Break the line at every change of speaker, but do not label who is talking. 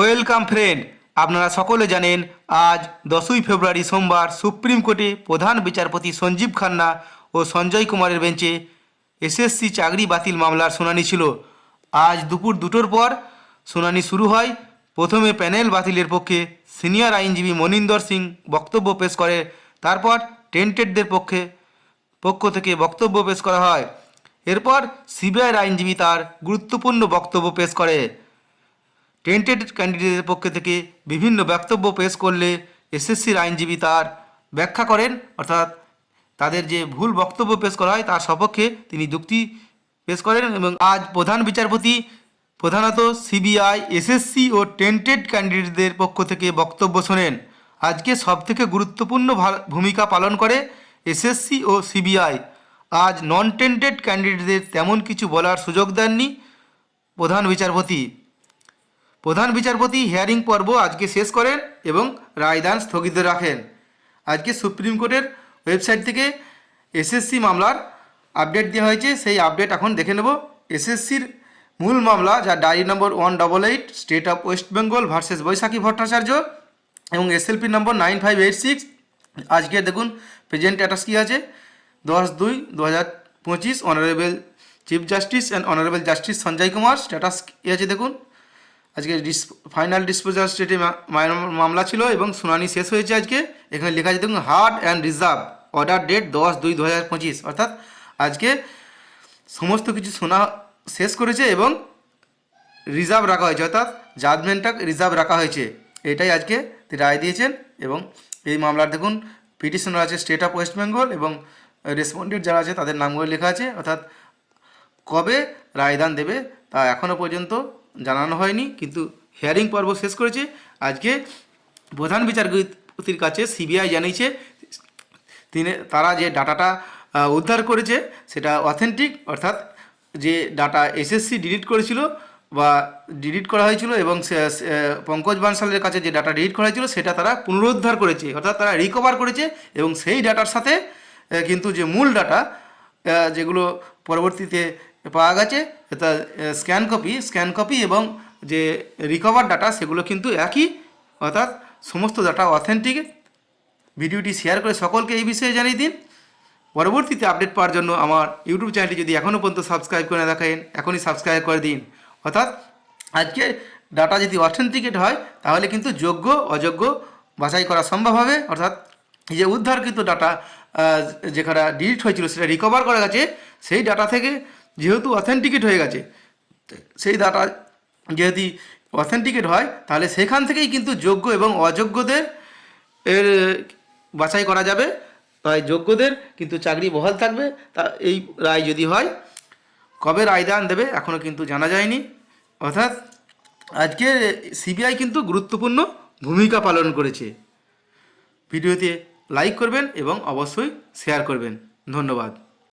Welcome friend. আপনারা সকলে জানেন, আজ দশই ফেব্রুয়ারি সোমবার সুপ্রিম কোর্টে প্রধান বিচারপতি সঞ্জীব খান্না ও সঞ্জয় কুমারের বেঞ্চে এসএসসি চাকরি বাতিল মামলার শুনানি ছিল। আজ দুপুর দুটোর পর শুনানি শুরু হয়। প্রথমে প্যানেল বাতিলের পক্ষে সিনিয়র আইনজীবী মনিন্দর সিং বক্তব্য পেশ করে, তারপর টেন্টেডদের পক্ষে, পক্ষ থেকে বক্তব্য পেশ করা হয়। এরপর সিবিআইয়ের আইনজীবী তার গুরুত্বপূর্ণ বক্তব্য পেশ করে। টেন্টেড ক্যান্ডিডেটের পক্ষ থেকে বিভিন্ন বক্তব্য পেশ করলে এসএসসির আইনজীবী তার ব্যাখ্যা করেন, অর্থাৎ তাদের যে ভুল বক্তব্য পেশ করা হয় তার সপক্ষে তিনি যুক্তি পেশ করেন এবং আজ প্রধান বিচারপতি, প্রধানত সিবিআই, এসএসসি ও টেন্টেড ক্যান্ডিডেটদের পক্ষ থেকে বক্তব্য শোনেন। আজকে সবথেকে গুরুত্বপূর্ণ ভূমিকা পালন করে এসএসসি ও সিবিআই। আজ নন টেন্টেড ক্যান্ডিডেটদের তেমন কিছু বলার সুযোগ দেননি প্রধান বিচারপতি। প্রধান বিচারপতি হিয়ারিং পর্ব আজকে শেষ করেন এবং রায়দান স্থগিত রাখেন। আজকে সুপ্রিম কোর্টের ওয়েবসাইট থেকে এসএসসি মামলার আপডেট দেওয়া হয়েছে, সেই আপডেট এখন দেখে নেব। এসএসসির মূল মামলা যা diary number one double eight, state of West Bengal versus Baishakhi Bhattacharya এবং SLP number nine five eight six. আজকে দেখুন, প্রেজেন্ট স্ট্যাটাস কী আছে? দশ দুই দু হাজার পঁচিশ, honourable chief justice and honourable justice Sanjay Kumar. Status কী আছে দেখুন? আজকে ফাইনাল ডিসপোজাল স্টেটে মামলা ছিল এবং শুনানি শেষ হয়েছে আজকে। এখানে লেখা আছে দেখুন heard and reserve order date দশ দুই দু হাজার পঁচিশ। অর্থাৎ আজকে সমস্ত কিছু শোনা শেষ করেছে এবং রিজার্ভ রাখা হয়েছে। অর্থাৎ জাজমেন্টটা রিজার্ভ রাখা হয়েছে। এটাই আজকে রায় দিয়েছেন এবং এই মামলার দেখুন পিটিশনার আছে স্টেট অফ ওয়েস্ট বেঙ্গল এবং রেসপন্ডেন্ট যারা আছে তাদের নামগুলো লেখা আছে। অর্থাৎ কবে রায়দান দেবে তা এখনও পর্যন্ত জানানো হয়নি, কিন্তু হিয়ারিং পর্ব শেষ করেছে। আজকে প্রধান বিচারপতির কাছে সিবিআই জানিয়েছে, তিনি, তারা যে ডাটাটা উদ্ধার করেছে, সেটা অথেন্টিক অর্থাৎ যে ডাটা এসএসসি ডিলিট করেছিল বা ডিলিট করা হয়েছিল এবং পঙ্কজ বানসালের কাছে যে ডাটা ডিলিট করা হয়েছিল, সেটা তারা পুনরুদ্ধার করেছে, অর্থাৎ তারা রিকভার করেছে এবং সেই ডাটার সাথে কিন্তু যে মূল ডাটা যেগুলো পরবর্তীতে পাওয়া গেছে। অর্থাৎ স্ক্যান কপি স্ক্যান কপি এবং যে রিকভার ডাটা সেগুলো কিন্তু একই, অর্থাৎ সমস্ত ডাটা অথেন্টিক ভিডিওটি শেয়ার করে সকলকে এই বিষয়ে জানিয়ে দিন। পরবর্তীতে আপডেট পাওয়ার জন্য আমার ইউটিউব চ্যানেলটি যদি এখনও পর্যন্ত সাবস্ক্রাইব করে না দেখেন এখনই সাবস্ক্রাইব করে দিন। অর্থাৎ আজকে ডাটা যদি অথেন্টিকেট হয়, তাহলে কিন্তু যোগ্য, অযোগ্য বাছাই করা সম্ভব হবে। অর্থাৎ যে উদ্ধারকৃত ডাটা যেখানে ডিলিট হয়েছিল, সেটা রিকভার করা গেছে, সেই ডাটা থেকে যেহেতু অথেন্টিকেট হয়ে গেছে, সেই ডাটা যদি অথেন্টিকেট হয়, তাহলে সেখান থেকেই কিন্তু যোগ্য এবং অযোগ্যদের এর বাছাই করা যাবে। তাই যোগ্যদের কিন্তু চাকরি বহাল থাকবে। তা এই রায় যদি হয়, কবে রায়দান দেবে এখনও কিন্তু জানা যায়নি। অর্থাৎ আজকে সিবিআই কিন্তু গুরুত্বপূর্ণ ভূমিকা পালন করেছে। ভিডিওতে লাইক করবেন এবং অবশ্যই শেয়ার করবেন। ধন্যবাদ।